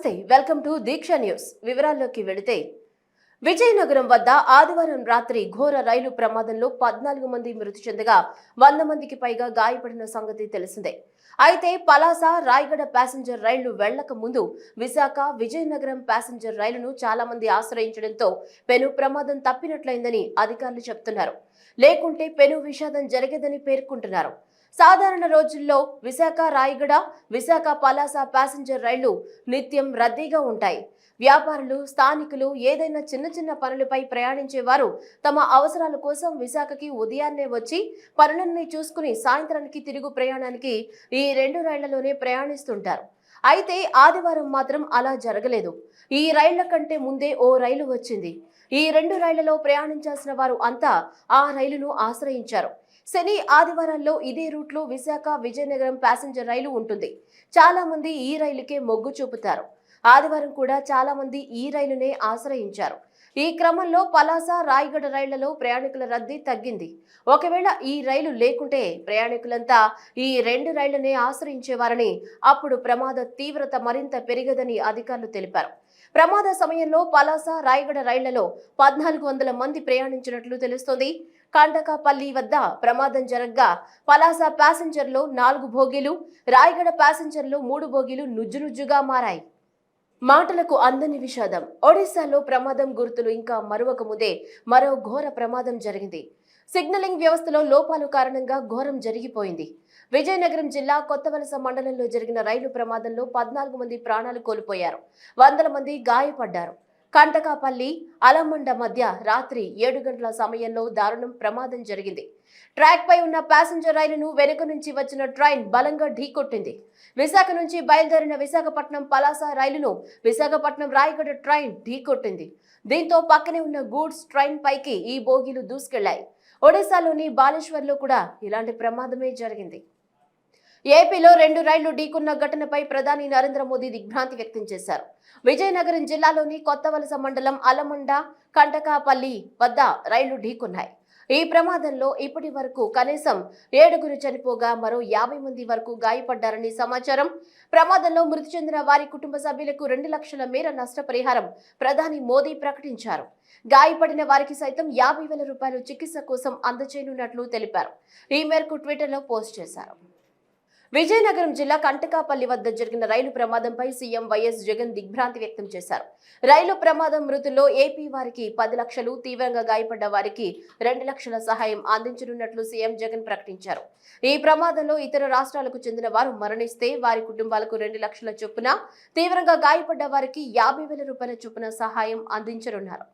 నమస్తే welcome to Deeksha news. వివరాల్లోకి వెళితే విజయనగరం వద్ద ఆదివారం రాత్రి ఘోర రైలు ప్రమాదంలో పద్నాలుగు మంది మృతి చెందగా వంద మందికి పైగా గాయపడిన సంగతి తెలిసిందే. అయితే పలాస రాయగడ ప్యాసింజర్ రైళ్ళు వెళ్ళక ముందు విశాఖ విజయనగరం ప్యాసింజర్ రైలును చాలా మంది ఆశ్రయించడంతో పెను ప్రమాదం తప్పినట్లయిందని అధికారులు చెప్తున్నారు. లేకుంటే పెను విషాదం జరిగేదని పేర్కొంటున్నారు. సాధారణ రోజుల్లో విశాఖ రాయగడ విశాఖ పలాస ప్యాసింజర్ రైళ్ళు నిత్యం రద్దీగా ఉంటాయి. వ్యాపారులు స్థానికులు ఏదైనా చిన్న చిన్న పనులపై ప్రయాణించే వారు తమ అవసరాల కోసం విశాఖకి ఉదయాన్నే వచ్చి పనులన్నీ చూసుకుని సాయంత్రానికి తిరుగు ప్రయాణానికి ఈ రెండు రైళ్ళలోనే ప్రయాణిస్తుంటారు. అయితే ఆదివారం మాత్రం అలా జరగలేదు. ఈ రైళ్ళ కంటే ముందే ఓ రైలు వచ్చింది. ఈ రెండు రైళ్ళలో ప్రయాణించాల్సిన వారు అంతా ఆ రైలును ఆశ్రయించారు. శని ఆదివారాల్లో ఇదే రూట్లో విశాఖ విజయనగరం ప్యాసింజర్ రైలు ఉంటుంది. చాలా మంది ఈ రైలుకే మొగ్గు చూపుతారు. ఆదివారం కూడా చాలా మంది ఈ రైలునే ఆశ్రయించారు. ఈ క్రమంలో పలాస రాయగడ రైళ్ళలో ప్రయాణికుల రద్దీ తగ్గింది. ఒకవేళ ఈ రైలు లేకుంటే ప్రయాణికులంతా ఈ రెండు రైళ్ళనే ఆశ్రయించేవారని అప్పుడు ప్రమాద తీవ్రత మరింత పెరిగదని అధికారులు తెలిపారు. ప్రమాద సమయంలో పలాస రాయగడ రైళ్ళలో పద్నాలుగు వందల మంది ప్రయాణించినట్లు తెలుస్తోంది. కండకాపల్లి వద్ద ప్రమాదం జరగ్గా పలాస ప్యాసింజర్లో నాలుగు భోగిలు రాయగడ ప్యాసింజర్లో మూడు భోగిలు నుజ్జునుజ్జుగా మారాయి. మాటలకు అందని విషాదం. ఒడిశాలో ప్రమాదం గుర్తులు ఇంకా మరొక ముదే మరో ఘోర ప్రమాదం జరిగింది. సిగ్నలింగ్ వ్యవస్థలో లోపాలు కారణంగా ఘోరం జరిగిపోయింది. విజయనగరం జిల్లా కొత్తవలస మండలంలో జరిగిన రైలు ప్రమాదంలో పద్నాలుగు మంది ప్రాణాలు కోల్పోయారు. వందల మంది గాయపడ్డారు. కంటకాపల్లి అలమండ మధ్య రాత్రి ఏడు గంటల సమయంలో దారుణం ప్రమాదం జరిగింది. ట్రాక్ పై ఉన్న ప్యాసింజర్ రైలును వెనుక నుంచి వచ్చిన ట్రైన్ బలంగా ఢీకొట్టింది. విశాఖ నుంచి బయలుదేరిన విశాఖపట్నం పలాస రైలును విశాఖపట్నం రాయగడ ట్రైన్ ఢీకొట్టింది. దీంతో పక్కనే ఉన్న గూడ్స్ ట్రైన్ పైకి ఈ బోగీలు దూసుకెళ్ళాయి. ఒడిశాలోని బాలేశ్వర్లో కూడా ఇలాంటి ప్రమాదమే జరిగింది. ఏపీలో రెండు రైళ్ళు ఢీకున్న ఘటనపై ప్రధాని నరేంద్ర మోదీ దిగ్భ్రాంతి వ్యక్తం చేశారు. విజయనగరం జిల్లాలోని కొత్తవలస మండలం అలమండ కంటకాపల్లి వద్ద రైళ్ళు ఢీకున్నాయి. ఈ ప్రమాదంలో ఇప్పటి వరకు కనీసం ఏడుగురు చనిపోగా మరో యాభై మంది వరకు గాయపడ్డారని సమాచారం. ప్రమాదంలో మృతి చెందిన వారి కుటుంబ సభ్యులకు రెండు లక్షల మేర నష్టపరిహారం ప్రధాని మోదీ ప్రకటించారు. గాయపడిన వారికి సైతం యాభై వేల రూపాయలు చికిత్స కోసం అందజేయనున్నట్లు తెలిపారు. ఈ మేరకు ట్విట్టర్లో పోస్ట్ చేశారు. విజయనగరం జిల్లా కంటకాపల్లి వద్ద జరిగిన రైలు ప్రమాదంపై సీఎం వైఎస్ జగన్ దిగ్భ్రాంతి వ్యక్తం చేశారు. రైలు ప్రమాదం మృతుల్లో ఏపీ వారికి పది లక్షలు తీవ్రంగా గాయపడ్డ వారికి రెండు లక్షల సహాయం అందించనున్నట్లు సీఎం జగన్ ప్రకటించారు. ఈ ప్రమాదంలో ఇతర రాష్ట్రాలకు చెందిన వారు మరణిస్తే వారి కుటుంబాలకు రెండు లక్షల చొప్పున తీవ్రంగా గాయపడ్డ వారికి యాభై వేల రూపాయల చొప్పున సహాయం అందించనున్నారు.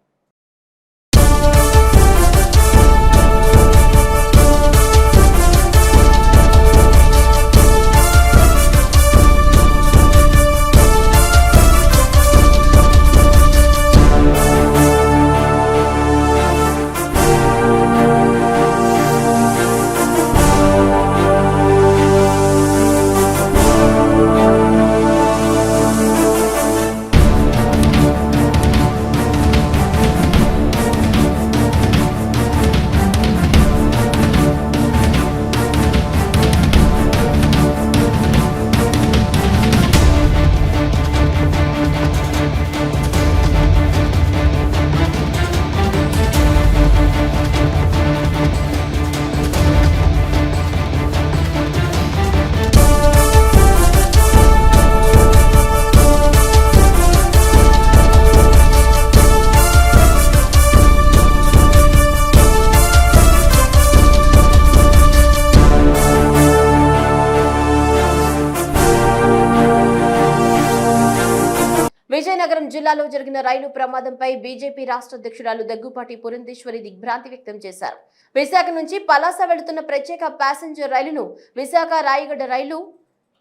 విజయనగరం జిల్లాలో జరిగిన రైలు ప్రమాదంపై బీజేపీ రాష్ట్ర అధ్యక్షురాలు దగ్గుపాటి పురంధేశ్వరి దిగ్భ్రాంతి వ్యక్తం చేశారు. విశాఖ నుంచి పలాస వెళుతున్న ప్రత్యేక ప్యాసింజర్ రైలును విశాఖ రాయగడ్డ రైలు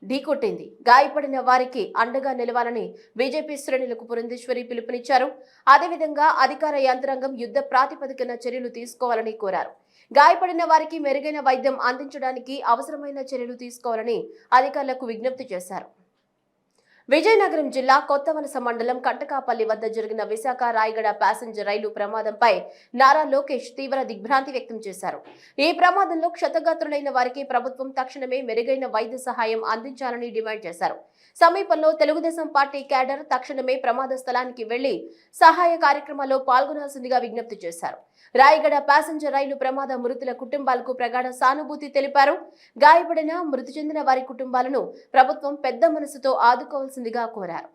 ఢీకొట్టింది. గాయపడిన వారికి అండగా నిలవాలని బీజేపీ శ్రేణులకు పురంధేశ్వరి పిలుపునిచ్చారు. అదేవిధంగా అధికార యంత్రాంగం యుద్ధ ప్రాతిపదికన చర్యలు తీసుకోవాలని కోరారు. గాయపడిన వారికి మెరుగైన వైద్యం అందించడానికి అవసరమైన చర్యలు తీసుకోవాలని అధికారులకు విజ్ఞప్తి చేశారు. విజయనగరం జిల్లా కొత్తవలస మండలం కట్టకాపల్లి వద్ద జరిగిన విశాఖ రాయగడ ప్యాసింజర్ రైలు ప్రమాదంపై నారా లోకేష్ తీవ్ర దిగ్భ్రాంతి వ్యక్తం చేశారు. ఈ ప్రమాదంలో క్షతగాత్రులైన వారికి ప్రభుత్వం తక్షణమే మెరుగైన వైద్య సహాయం అందించాలని డిమాండ్ చేశారు. సమీపంలో తెలుగుదేశం పార్టీ క్యాడర్ తక్షణమే ప్రమాద స్థలానికి వెళ్ళి సహాయ కార్యక్రమాల్లో పాల్గొనాల్సిందిగా విజ్ఞప్తి చేశారు. రాయగడ ప్యాసింజర్ రైలు ప్రమాద మృతుల కుటుంబాలకు ప్రగాఢ సానుభూతి తెలిపారు. గాయపడిన మృతి చెందిన వారి కుటుంబాలను ప్రభుత్వం పెద్ద మనసుతో చేయాల్సిందిగా కోరారు.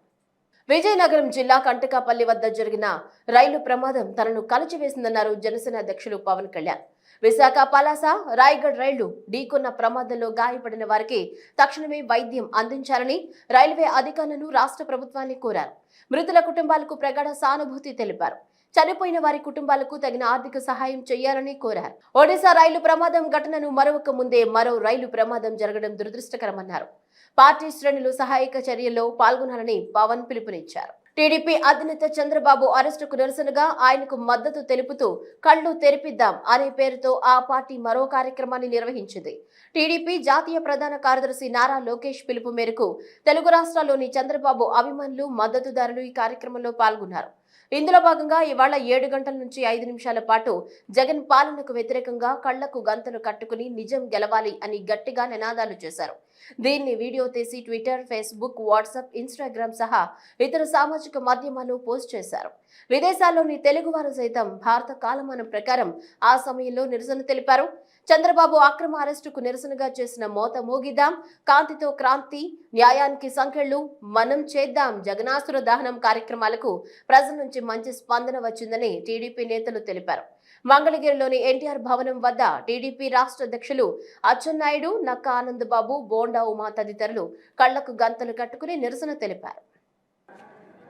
విజయనగరం జిల్లా కంటకాపల్లి వద్ద జరిగిన రైలు ప్రమాదం తనను కలిచివేసిందన్నారు జనసేన అధ్యక్షులు పవన్ కళ్యాణ్. విశాఖ పలాస రాయగఢ్ రైళ్ళు ఢీకొన్న ప్రమాదంలో గాయపడిన వారికి తక్షణమే వైద్యం అందించాలని రైల్వే అధికారులను రాష్ట్ర ప్రభుత్వాన్ని కోరారు. మృతుల కుటుంబాలకు ప్రగాఢ సానుభూతి తెలిపారు. చనిపోయిన వారి కుటుంబాలకు తగిన ఆర్థిక సహాయం చేయాలని కోరారు. ఒడిశా రైలు ప్రమాదం ఘటనను మరొక ముందే మరో రైలు ప్రమాదం జరగడం దురదృష్టకరమన్నారు. పార్టీ శ్రేణులు సహాయక చర్యల్లో పాల్గొనాలని పవన్ పిలుపునిచ్చారు. టీడీపీ అధినేత చంద్రబాబు అరెస్టుకు నిరసనగా ఆయనకు మద్దతు తెలుపుతూ కళ్ళు తెరిపిద్దాం అనే పేరుతో ఆ పార్టీ మరో కార్యక్రమాన్ని నిర్వహించింది. టీడీపీ జాతీయ ప్రధాన కార్యదర్శి నారా లోకేష్ పిలుపు మేరకు తెలుగు రాష్ట్రాల్లోని చంద్రబాబు అభిమానులు మద్దతుదారులు ఈ కార్యక్రమంలో పాల్గొన్నారు. ఇందులో భాగంగా ఇవాళ ఏడు గంటల నుంచి ఐదు నిమిషాల పాటు జగన్ పాలనకు వ్యతిరేకంగా కళ్ళకు గంతలు కట్టుకుని నిజం గెలవాలి అని గట్టిగా నినాదాలు చేశారు. దీన్ని వీడియో తీసి ట్విట్టర్ ఫేస్బుక్ వాట్సాప్ ఇన్స్టాగ్రామ్ సహా ఇతర సామాజిక మాధ్యమాల్లో పోస్ట్ చేశారు. విదేశాల్లోని తెలుగువారు సైతం భారత కాలమానం ప్రకారం ఆ సమయంలో నిరసన తెలిపారు. చంద్రబాబు అక్రమ అరెస్టుకు నిరసనగా చేసిన మోత మోగిద్దాం. కాంతితో క్రాంతి న్యాయానికి సంఖ్యలు మనం చేద్దాం. జగనాసుర దహనం కార్యక్రమాలకు ప్రజల నుంచి మంచి స్పందన వచ్చిందని టీడీపీ నేతలు తెలిపారు. మంగళగిరిలోని ఎన్టీఆర్ భవనం వద్ద టీడీపీ రాష్ట్ర అధ్యక్షులు అచ్చెన్నాయుడు నక్క ఆనందబాబు బోండా ఉమా తదితరులు కళ్ళకు గంతలు కట్టుకుని నిరసన తెలిపారు.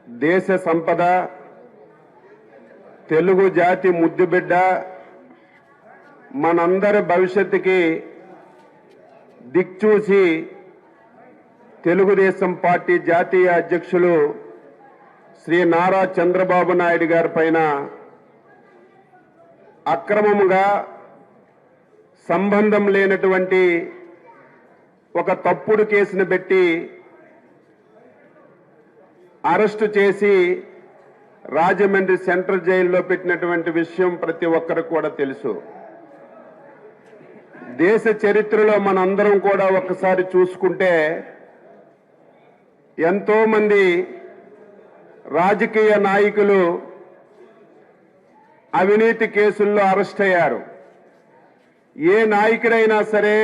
దేశ సంపద తెలుగు జాతి ముద్దుబిడ్డ మనందరి భవిష్యత్తుకి దిక్చూసి తెలుగుదేశం పార్టీ జాతీయ అధ్యక్షులు శ్రీ నారా చంద్రబాబు నాయుడు గారి పైన అక్రమముగా సంబంధం లేనటువంటి ఒక తప్పుడు కేసును పెట్టి అరెస్టు చేసి రాజమండ్రి సెంట్రల్ జైల్లో పెట్టినటువంటి విషయం ప్రతి ఒక్కరికి కూడా తెలుసు. దేశ చరిత్రలో మనందరం కూడా ఒకసారి చూసుకుంటే ఎంతోమంది రాజకీయ నాయకులు అవినీతి కేసుల్లో అరెస్ట్ అయ్యారు. ఏ నాయకుడైనా సరే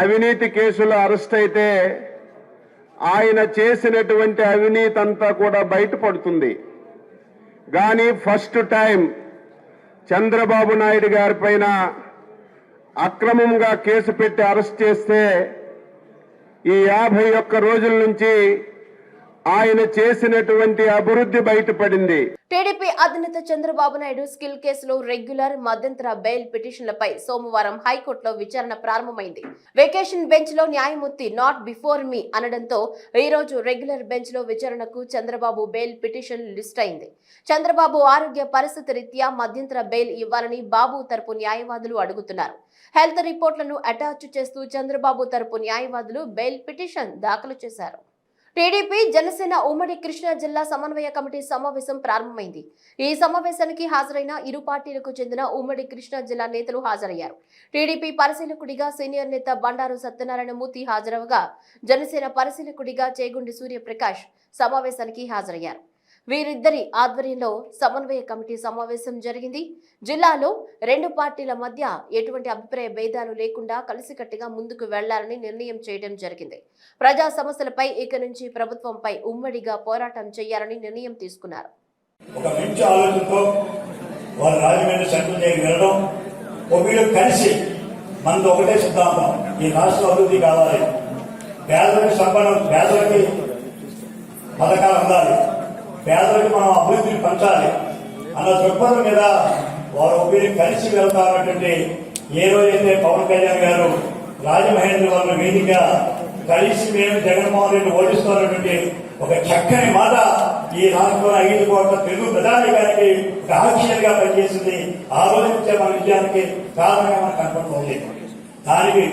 అవినీతి కేసులో అరెస్ట్ అయితే ఆయన చేసినటువంటి అవినీతి అంతా కూడా బయటపడుతుంది. కానీ ఫస్ట్ టైం చంద్రబాబు నాయుడు గారి పైన అక్రమంగా కేసు పెట్టి అరెస్ట్ చేస్తే ఈ యాభై ఒక్క రోజుల నుంచి ఆయన చేసినటువంటి అభివృద్ధి బయటపడింది. టీడీపీ అధినేత చంద్రబాబు నాయుడు స్కిల్ కేసులో రెగ్యులర్ మధ్యంతర బెయిల్ పిటిషన్లపై సోమవారం హైకోర్టులో విచారణ ప్రారంభమైంది. వెకేషన్ బెంచ్లో న్యాయమూర్తి నాట్ బిఫోర్ మీ అనడంతో ఈ రోజు రెగ్యులర్ బెంచ్లో విచారణకు చంద్రబాబు బెయిల్ పిటిషన్ లిస్ట్ అయింది. చంద్రబాబు ఆరోగ్య పరిస్థితి రీత్యా మధ్యంతర బెయిల్ ఇవ్వాలని బాబు తరపు న్యాయవాదులు అడుగుతున్నారు. హెల్త్ రిపోర్ట్లను అటాచ్ చేస్తూ చంద్రబాబు తరపు న్యాయవాదులు బెయిల్ పిటిషన్ దాఖలు చేశారు. టీడీపీ జనసేన ఉమ్మడి కృష్ణా జిల్లా సమన్వయ కమిటీ సమావేశం ప్రారంభమైంది. ఈ సమావేశానికి హాజరైన ఇరు పార్టీలకు చెందిన ఉమ్మడి కృష్ణా జిల్లా నేతలు హాజరయ్యారు. టీడీపీ పరిశీలకుడిగా సీనియర్ నేత బండారు సత్యనారాయణ మూర్తి హాజరవగా జనసేన పరిశీలకుడిగా చేగుండి సూర్యప్రకాష్ సమావేశానికి హాజరయ్యారు. వీరిద్దరి ఆధ్వర్యంలో సమన్వయ కమిటీ సమావేశం జరిగింది. జిల్లాలో రెండు పార్టీల మధ్య ఎటువంటి అభిప్రాయ భేదాలు లేకుండా కలిసికట్టుగా ముందుకు వెళ్ళాలని నిర్ణయం చేయడం జరిగింది. ప్రజా సమస్యలపై ఇక నుంచి ప్రభుత్వంపై ఉమ్మడిగా పోరాటం చేయాలని నిర్ణయం తీసుకున్నారు. ఒక మంచి ఆలోచనతో వారు రాజమండ్రి సెంట్రల్ జైలు వెళ్ళడం వీళ్ళు కలిసి మనది ఒకటే సిద్ధాంతం ఈ రాష్ట్ర అభివృద్ధి కావాలి. పేదలకు పేదలకి పథకాలు ఉండాలి. పేదలకు మనం అభివృద్ధిని పంచాలి అన్న దృక్పథం మీద వారు వీరు కలిసి వెళ్తారన్నటువంటి ఏ రోజైతే పవన్ కళ్యాణ్ గారు రాజమహేంద్ర వాళ్ళ వేదిక కలిసి మేము జగన్మోహన్ రెడ్డి ఓడిస్తున్నటువంటి ఒక చక్కని మాట ఈ రాష్ట్రంలో ఐదు కోట్ల తెలుగు ప్రధాని గారికి ఒక గా పనిచేసింది. ఆ రోజు మన విజయానికి కారణంగా మనకు కనపడుతుంది. దానికి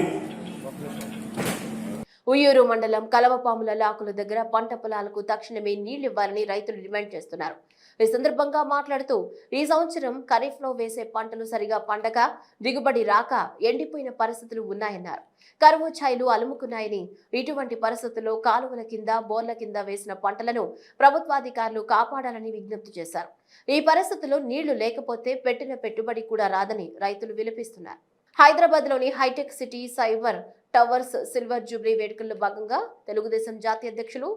ఉయ్యూరు మండలం కలవపాముల లాకుల దగ్గర పంట పొలాలకు తక్షణమే నీళ్ళు ఇవ్వాలని రైతులు డిమాండ్ చేస్తున్నారు. ఈ సందర్భంగా మాట్లాడుతూ ఈ సంవత్సరం ఖరీఫ్లో వేసే పంటలు సరిగా పండక దిగుబడి రాక ఎండిపోయిన పరిస్థితులు ఉన్నాయన్నారు. కరువు ఛాయలు అలుముకున్నాయని ఇటువంటి పరిస్థితుల్లో కాలువల కింద బోర్ల కింద వేసిన పంటలను ప్రభుత్వాధికారులు కాపాడాలని విజ్ఞప్తి చేశారు. ఈ పరిస్థితుల్లో నీళ్ళు లేకపోతే పెట్టిన పెట్టుబడి కూడా రాదని రైతులు విలపిస్తున్నారు. హైదరాబాద్లోని hitech city cyber towers silver jubilee వేడుకల్లో భాగంగా తెలుగుదేశం జాతీయ అధ్యక్షులు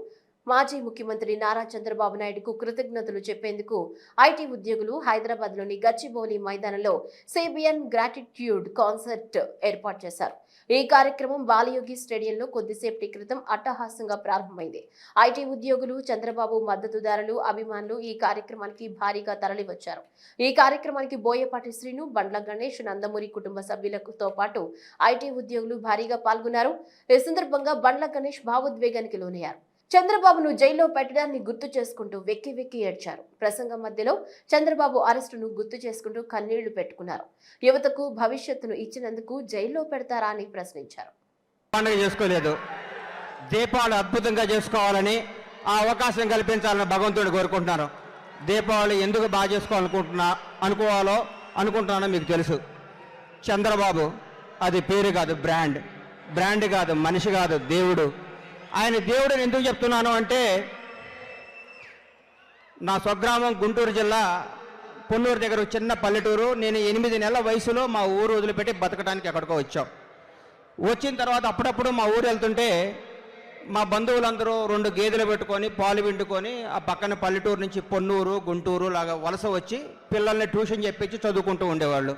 మాజీ ముఖ్యమంత్రి నారా చంద్రబాబు నాయుడుకు కృతజ్ఞతలు చెప్పేందుకు ఐటీ ఉద్యోగులు హైదరాబాద్లోని గచ్చిబౌలి మైదానంలో సిబిఎన్ గ్రాటిట్యూడ్ కాన్సర్ట్ ఏర్పాటు చేశారు. ఈ కార్యక్రమం బాలయోగి స్టేడియంలో కొద్దిసేపటి క్రితం అట్టహాసంగా ప్రారంభమైంది. ఐటీ ఉద్యోగులు చంద్రబాబు మద్దతుదారులు అభిమానులు ఈ కార్యక్రమానికి భారీగా తరలివచ్చారు. ఈ కార్యక్రమానికి బోయపాటి శ్రీను బండ్ల గణేష్ నందమూరి కుటుంబ సభ్యులతో పాటు ఐటీ ఉద్యోగులు భారీగా పాల్గొన్నారు. ఈ సందర్భంగా బండ్ల గణేష్ భావోద్వేగానికి లోనయ్యారు. చంద్రబాబును జైల్లో పెట్టడాన్ని గుర్తు చేసుకుంటూ వెక్కి వెక్కి ఏడ్చారు. ప్రసంగం మధ్యలో చంద్రబాబు అరెస్టును గుర్తు చేసుకుంటూ కన్నీళ్ళు పెట్టుకున్నారు. యువతకు భవిష్యత్తును ఇచ్చినందుకు జైల్లో పెడతారా అని ప్రశ్నించారు. పండుగ చేసుకోలేదు. దీపావళి అద్భుతంగా చేసుకోవాలని ఆ అవకాశం కల్పించాలని భగవంతుడు కోరుకుంటున్నాను దీపావళి ఎందుకు బాగా చేసుకోవాలనుకుంటున్నా అనుకోవాలో అనుకుంటున్నానో మీకు తెలుసు. చంద్రబాబు అది పేరు కాదు బ్రాండ్. బ్రాండ్ కాదు మనిషి కాదు దేవుడు. ఆయన దేవుడని ఎందుకు చెప్తున్నాను అంటే నా స్వగ్రామం గుంటూరు జిల్లా పొన్నూరు దగ్గర చిన్న పల్లెటూరు. నేను ఎనిమిది నెలల వయసులో మా ఊరు వదిలిపెట్టి బతకడానికి ఎక్కడికో వచ్చాం. వచ్చిన తర్వాత అప్పుడప్పుడు మా ఊరు వెళ్తుంటే మా బంధువులందరూ రెండు గేదెలు పెట్టుకొని పాలు పిండుకొని ఆ పక్కన పల్లెటూరు నుంచి పొన్నూరు గుంటూరు లాగా వలస వచ్చి పిల్లల్ని ట్యూషన్ చెప్పించి చదువుకుంటూ ఉండేవాళ్ళు.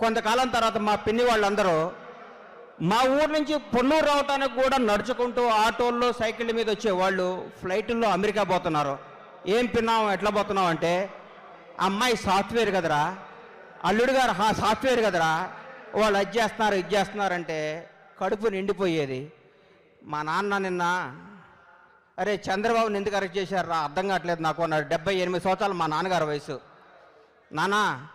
కొంతకాలం తర్వాత మా పిన్ని వాళ్ళందరూ మా ఊరు నుంచి పొన్నూరు రావటానికి కూడా నడుచుకుంటూ ఆటోల్లో సైకిళ్ళ మీద వచ్చేవాళ్ళు ఫ్లైట్లో అమెరికా పోతున్నారు. ఏం పిన్నాం ఎట్లా పోతున్నాం అంటే అమ్మాయి సాఫ్ట్వేర్ కదరా? అల్లుడు గారు హా సాఫ్ట్వేర్ కదరా? వాళ్ళు అది చేస్తున్నారు ఇది చేస్తున్నారంటే కడుపు నిండిపోయేది. మా నాన్న నిన్న అరే చంద్రబాబుని ఎందుకు అరెస్ట్ చేశారా అర్థం కావట్లేదు నాకు అన్నాడు. డెబ్బై ఎనిమిది సంవత్సరాలు మా నాన్నగారు వయసు. నానా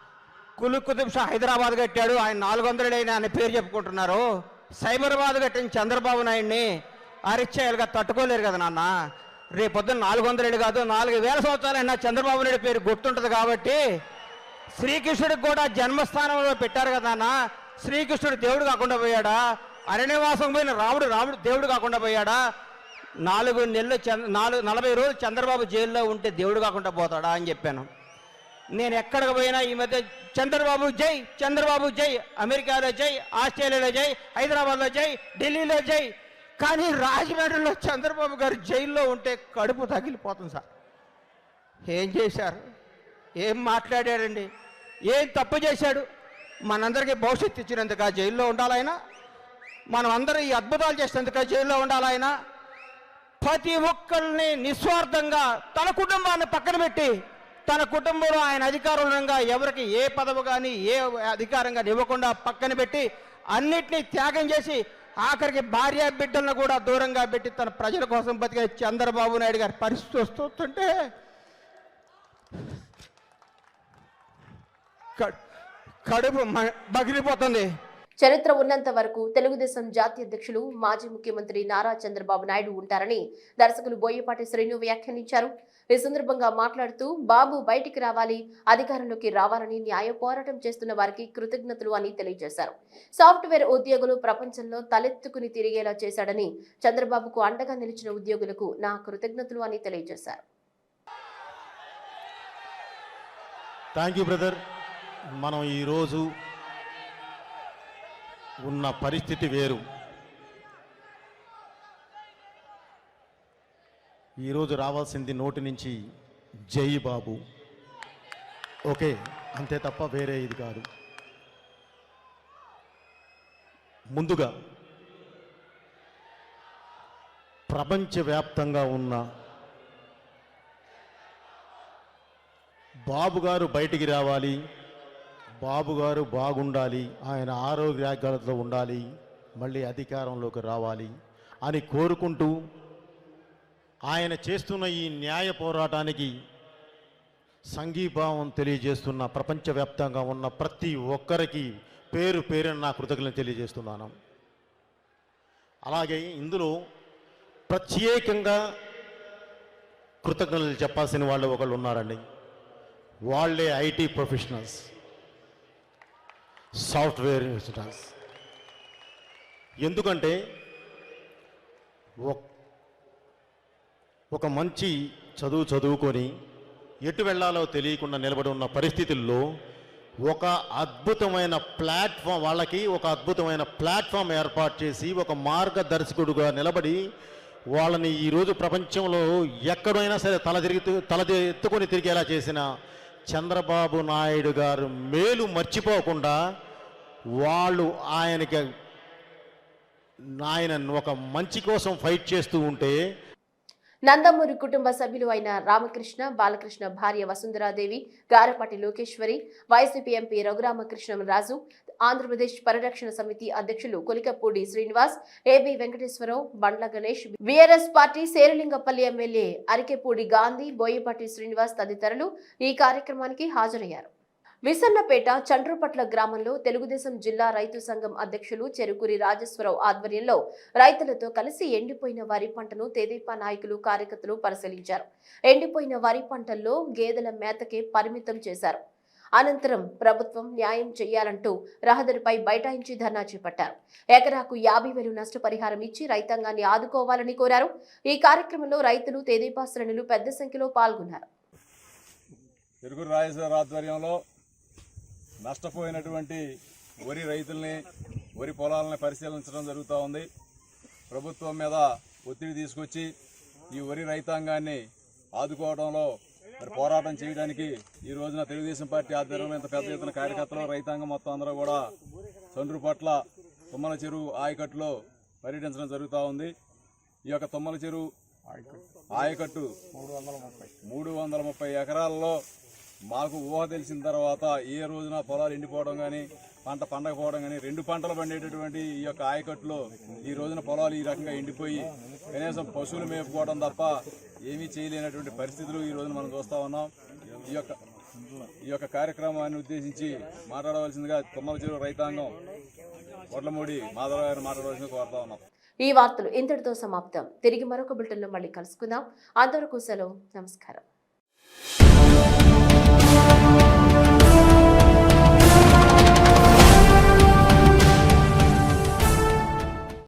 కులు కుతుబ్ షా హైదరాబాద్ కట్టాడు. ఆయన నాలుగు వందలైన ఆయన పేరు చెప్పుకుంటున్నారు. సైబరాబాద్ కట్టిన చంద్రబాబు నాయుడిని అరిచేయాలిగా తట్టుకోలేరు కదా నాన్న. రేపు పొద్దున్న నాలుగు వందలేడు కాదు నాలుగు వేల సంవత్సరాలైనా చంద్రబాబు నాయుడు పేరు గుర్తుంటుంది కాబట్టి శ్రీకృష్ణుడికి కూడా జన్మస్థానంలో పెట్టారు కదా నాన్న. శ్రీకృష్ణుడు దేవుడు కాకుండా పోయాడా? అరణ్యవాసం పోయిన రాముడు రాముడు దేవుడు కాకుండా పోయాడా? నాలుగు నెలలు చంద్ర నాలుగు నలభై రోజులు చంద్రబాబు జైల్లో ఉంటే దేవుడు కాకుండా పోతాడా అని చెప్పాను. నేను ఎక్కడికి పోయినా ఈ మధ్య చంద్రబాబు జై చంద్రబాబు జై అమెరికాలో జై ఆస్ట్రేలియాలో జై హైదరాబాద్లో జై ఢిల్లీలో జై. కానీ రాజమండ్రిలో చంద్రబాబు గారు జైల్లో ఉంటే కడుపు తగిలిపోతుంది సార్. ఏం చేశారు? ఏం మాట్లాడాడండి? ఏం తప్పు చేశాడు? మనందరికీ భవిష్యత్తు ఇచ్చినందుక జైల్లో ఉండాలైనా? మనం అందరూ ఈ అద్భుతాలు చేసినందుక జైల్లో ఉండాలైనా? ప్రతి ఒక్కరిని నిస్వార్థంగా తన కుటుంబాన్ని పక్కన పెట్టి తన కుటుంబంలో ఆయన అధికారులంగా ఎవరికి ఏ పదవి కానీ ఏ అధికారం కానీ ఇవ్వకుండా పక్కన పెట్టి అన్నిటినీ త్యాగం చేసి ఆఖరికి భార్య బిడ్డలను కూడా దూరంగా పెట్టి తన ప్రజల కోసం బతికే చంద్రబాబు నాయుడు గారి పరిస్థితి వస్తుంటే కడుపు మ- బగిలిపోతుంది. చరిత్ర ఉన్నంత వరకు తెలుగుదేశం జాతీయ అధ్యక్షులు మాజీ ముఖ్యమంత్రి నారా చంద్రబాబు నాయుడు ఉంటారని దర్శకులు బోయపాటి శ్రీను వ్యాఖ్యానించారు. ఈ సందర్భంగా మాట్లాడుతూ బాబు బయటికి రావాలి అధికారంలోకి రావాలని న్యాయ పోరాటం చేస్తున్న వారికి కృతజ్ఞతలు అని తెలియజేశారు. సాఫ్ట్వేర్ ఉద్యోగులు ప్రపంచంలో తలెత్తుకుని తిరిగేలా చేశాడని చంద్రబాబుకు అండగా నిలిచిన ఉద్యోగులకు నా కృతజ్ఞతలు అని తెలియజేశారు. Thank you brother. మనం ఈరోజు ఉన్న పరిస్థితి వేరు. ఈరోజు రావాల్సింది నోటి నుంచి జై బాబు. ఓకే అంతే తప్ప వేరే ఇది కాదు. ముందుగా ప్రపంచవ్యాప్తంగా ఉన్న బాబు గారు బయటికి రావాలి బాబుగారు బాగుండాలి ఆయన ఆరోగ్యాగ్రతలో ఉండాలి మళ్ళీ అధికారంలోకి రావాలి అని కోరుకుంటూ ఆయన చేస్తున్న ఈ న్యాయ పోరాటానికి సంఘీభావం తెలియజేస్తున్న ప్రపంచవ్యాప్తంగా ఉన్న ప్రతి ఒక్కరికి పేరు పేరున నా కృతజ్ఞతలు తెలియజేస్తున్నాను. అలాగే ఇందులో ప్రత్యేకంగా కృతజ్ఞతలు చెప్పాల్సిన వాళ్ళు ఒకళ్ళు ఉన్నారండి. వాళ్ళే ఐటీ ప్రొఫెషనల్స్ సాఫ్ట్వేర్ ఇంజనీర్స్ ఎందుకంటే ఒక మంచి చదువు చదువుకొని ఎటు వెళ్ళాలో తెలియకుండా నిలబడి ఉన్న పరిస్థితుల్లో ఒక అద్భుతమైన ప్లాట్ఫామ్ వాళ్ళకి ఒక అద్భుతమైన ప్లాట్ఫామ్ ఏర్పాటు చేసి ఒక మార్గదర్శకుడుగా నిలబడి వాళ్ళని ఈరోజు ప్రపంచంలో ఎక్కడైనా సరే తల తిరిగి తల ఎత్తుకొని తిరిగేలా చేసిన చంద్రబాబు నాయుడు గారు మేలు మర్చిపోకుండా వాళ్ళు ఆయనకి ఆయన ఒక మంచి కోసం ఫైట్ చేస్తూ ఉంటే నందమూరి కుటుంబ సభ్యులు అయిన రామకృష్ణ బాలకృష్ణ భార్య వసుంధరాదేవి గారపాటి లోకేశ్వరి వైసీపీ ఎంపీ రఘురామకృష్ణరాజు ఆంధ్రప్రదేశ్ పరిరక్షణ సమితి అధ్యక్షులు Kolikapudi Srinivas AB Venkateswararao Bandla Ganesh BRS party Serilingampally MLA Arikepudi Gandhi Boyapati Srinivas తదితరులు ఈ కార్యక్రమానికి హాజరయ్యారు. విసన్నపేట చండ్రుపట్ల గ్రామంలో తెలుగుదేశం జిల్లా రైతు సంఘం అధ్యక్షులు చెరుకురి రాజేశ్వరరావు ఆధ్వర్యంలో రైతులతో కలిసి ఎండిపోయిన వరి పంటను తెదేపా నాయకులు కార్యకర్తలు పరిశీలించారు. ఎండిపోయిన వరి పంటల్లో గేదెల మేతకే పరిమితం చేశారు. అనంతరం ప్రభుత్వం న్యాయం చేయాలంటూ రహదారిపై బైఠాయించి ధర్నా చేపట్టారు. ఎకరాకు యాభై వేలు నష్టపరిహారం ఇచ్చి రైతాంగాన్ని ఆదుకోవాలని కోరారు. ఈ కార్యక్రమంలో రైతులు తెదేపా శ్రేణులు పెద్ద సంఖ్యలో పాల్గొన్నారు. తెలుగు రాజేశ్వర ఆధ్వర్యంలో నష్టపోయినటువంటి వరి రైతుల్ని వరి పొలాలని పరిశీలించడం జరుగుతూ ఉంది. ప్రభుత్వం మీద ఒత్తిడి తీసుకొచ్చి ఈ వరి రైతాంగాన్ని ఆదుకోవడంలో మరి పోరాటం చేయడానికి ఈ రోజున తెలుగుదేశం పార్టీ ఆధ్వర్యంలో ఇంత పెద్ద ఎత్తున కార్యకర్తలు రైతాంగం మొత్తం అందరూ కూడా చండ్రు పట్ల తుమ్మల చెరువు ఆయకట్టులో పర్యటించడం జరుగుతూ ఉంది. ఈ యొక్క తుమ్మల చెరువు ఆయకట్టు మూడు వందల ముప్పై ఎకరాల్లో మాకు ఊహ తెలిసిన తర్వాత ఏ రోజున పొలాలు ఎండిపోవడం కానీ పంట పండకపోవడం కానీ రెండు పంటలు పండేటటువంటి ఈ యొక్క ఆయకట్టులో ఈ రోజున పొలాలు ఈ రకంగా ఎండిపోయి కనీసం పశువులు మేపుకోవడం తప్ప ఏమీ చేయలేనటువంటి పరిస్థితులు ఈ రోజున మనం చూస్తూ ఉన్నాం. ఈ యొక్క ఈ యొక్క కార్యక్రమాన్ని ఉద్దేశించి మాట్లాడవలసిందిగా తుమ్మల చెరువు రైతాంగం వడ్లమూడి మాధవ గారిని మాట్లాడవలసింది కోరుతా ఉన్నాం. ఈ వార్తలు ఇంతటితో సమాప్తం. తిరిగి మరొక బులెటిన్లో మళ్ళీ కలుసుకుందాం. అంతవరకు సెలవు. నమస్కారం. Thank you.